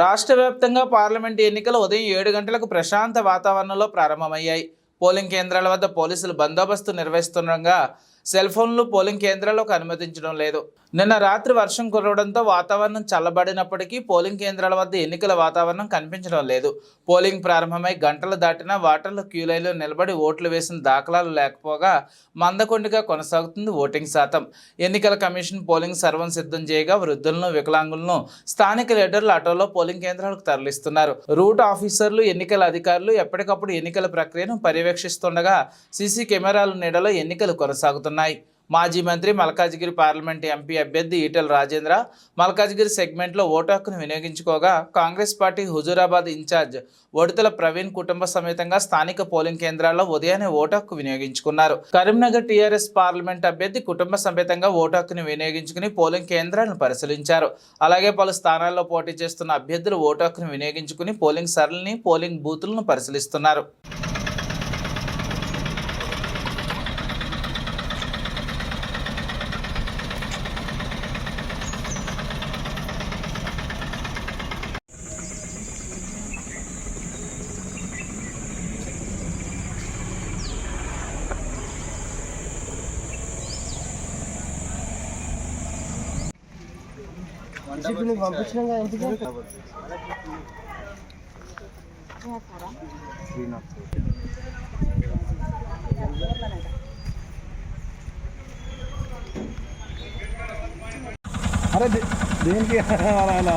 రాష్ట్ర వ్యాప్తంగా పార్లమెంట్ ఎన్నికలు ఉదయం ఏడు గంటలకు ప్రశాంత వాతావరణంలో ప్రారంభమయ్యాయి. పోలింగ్ కేంద్రాల వద్ద పోలీసులు బందోబస్తు నిర్వహిస్తుండగా సెల్ ఫోన్లు పోలింగ్ కేంద్రాలకు అనుమతించడం లేదు. నిన్న రాత్రి వర్షం కురవడంతో వాతావరణం చల్లబడినప్పటికీ పోలింగ్ కేంద్రాల వద్ద ఎన్నికల వాతావరణం కనిపించడం లేదు. పోలింగ్ ప్రారంభమై గంటలు దాటినా వాటర్లు క్యూలైలు నిలబడి ఓట్లు వేసిన దాఖలాలు లేకపోగా మందకొండిగా కొనసాగుతుంది ఓటింగ్ శాతం. ఎన్నికల కమిషన్ పోలింగ్ సర్వం సిద్ధం చేయగా వృద్ధులను వికలాంగులను స్థానిక లీడర్లు ఆటోలో పోలింగ్ కేంద్రాలకు తరలిస్తున్నారు. రూట్ ఆఫీసర్లు ఎన్నికల అధికారులు ఎప్పటికప్పుడు ఎన్నికల ప్రక్రియను పర్యవేక్షిస్తుండగా సీసీ కెమెరాల నీడలో ఎన్నికలు కొనసాగుతున్నాయి. మాజీ మంత్రి మల్కాజ్గిరి పార్లమెంట్ ఎంపీ అభ్యర్థి ఈటెల రాజేంద్ర మల్కాజ్గిరి సెగ్మెంట్లో ఓటు హక్కును వినియోగించుకోగా కాంగ్రెస్ పార్టీ హుజూరాబాద్ ఇన్ఛార్జ్ ఒడితల ప్రవీణ్ కుటుంబ సమేతంగా స్థానిక పోలింగ్ కేంద్రాల్లో ఉదయాన్నే ఓటాకు వినియోగించుకున్నారు. కరీంనగర్ టీఆర్ఎస్ పార్లమెంట్ అభ్యర్థి కుటుంబ సమేతంగా ఓటాకును వినియోగించుకుని పోలింగ్ కేంద్రాలను పరిశీలించారు. అలాగే పలు స్థానాల్లో పోటీ చేస్తున్న అభ్యర్థులు ఓటాకును వినియోగించుకుని పోలింగ్ సరళిని పోలింగ్ బూతులను పరిశీలిస్తున్నారు. అరే దే- దేనికి? అలా అలా.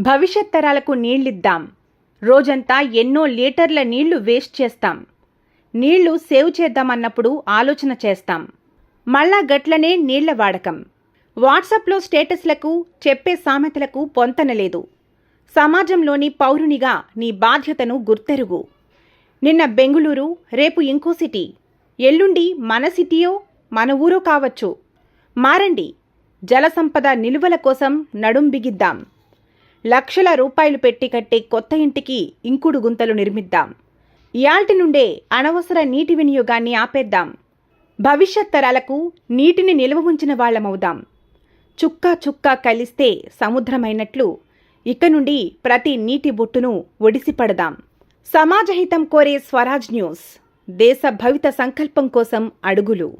భవిష్యత్ తరాలకు నీళ్ళిద్దాం. రోజంతా ఎన్నో లీటర్ల నీళ్ళు వేస్ట్ చేస్తాం. నీళ్ళు సేవ్ చేద్దామన్నప్పుడు ఆలోచన చేస్తాం. మళ్ళా గట్లనే నీళ్ళ వాడకం. వాట్సాప్లో స్టేటస్లకు చెప్పే సామెతలకు పొంతనలేదు సమాజంలోని పౌరునిగా నీ బాధ్యతను గుర్తెరుగు. నిన్న బెంగుళూరు రేపు ఇంకో సిటీ. ఎల్లుండి మన సిటీయో మన ఊరో కావచ్చు. మారండి జలసంపద నిలువల కోసం నడుం బిగిద్దాం. లక్షల రూపాయలు పెట్టి కట్టే కొత్త ఇంటికి ఇంకుడు గుంతలు నిర్మిద్దాం. ఇయాల్టి నుండే అనవసర నీటి వినియోగాన్ని ఆపేద్దాం. భవిష్యత్ తరాలకు నీటిని నిల్వ ఉంచిన వాళ్ళమవుదాం. చుక్కా చుక్కా కలిస్తే సముద్రమైనట్లు ఇక నుండి ప్రతి నీటి బొట్టును ఒడిసిపడదాం సమాజహితం కోరే స్వరాజ్ న్యూస్. దేశ భవిత సంకల్పం కోసం అడుగులు.